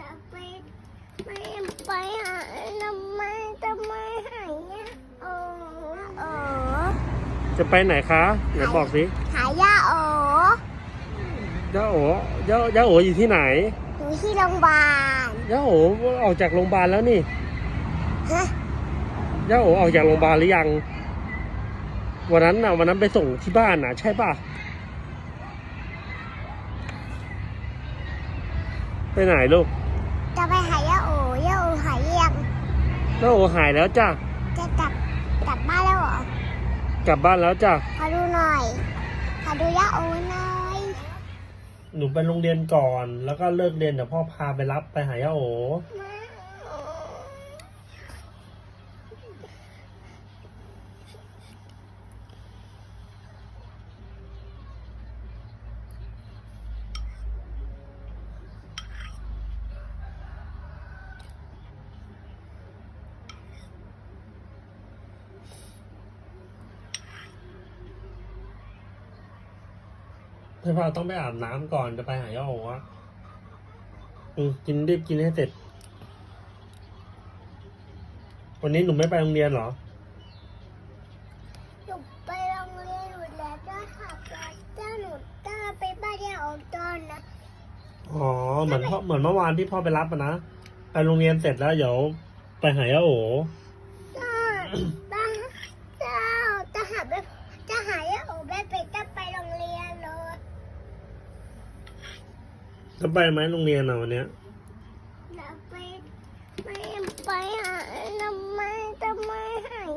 จะไปไม่ไปหาทำไมทำไมหายเนี่ยโอ้โอ้จะไปไหนคะเดี๋ยวบอกสิหายย่าโอ้ย่าโอย่าย่าโออยู่ที่ไหนอยู่ที่โรงพยาบาลย่าโอออกจากโรงพยาบาลแล้วนี่ฮะย่าโอออกจากโรงพยาบาลหรือยัง วันนั้นน่ะวันนั้นไปส่งที่บ้านน่ะ ใช่ป่ะไปไหนลูก จะไปหาย่าโอ้ย่าโอหายยังย่าโอหายแล้วจ้ะจะกลับกลับบ้านแล้วเหรอ กลับบ้านแล้วจ้ะขอดูหน่อย ขอดูย่าโอหน่อย หนูไปโรงเรียนก่อน แล้วก็เลิกเรียนเดี๋ยวพ่อพาไปรับไปหาย่าโอ พี่พาต้องไปอาบน้ำก่อนจะไปหาย่าโอะอืมกินรีบกินให้เสร็จ วันนี้หนูไม่ไปโรงเรียนเหรอหนูไปโรงเรียนอยู่แล้วจะขับรถเจ้าหนูจะไปบ้านย่าโอตอนนะอ๋อเหมือนพ่อเหมือนเมื่อวานที่พ่อไปรับอะนะไปโรงเรียนเสร็จแล้วเดี๋ยวไปหาย่าโอ จ้าบ้าเจ้าจะหาไปจะหาย่าโอไปไปจะไปโรงเรียนเลย จะไปไหมโรงเรียนเราวันเนี้ยจะไปไม่ไปหาทำไมทำไมหาย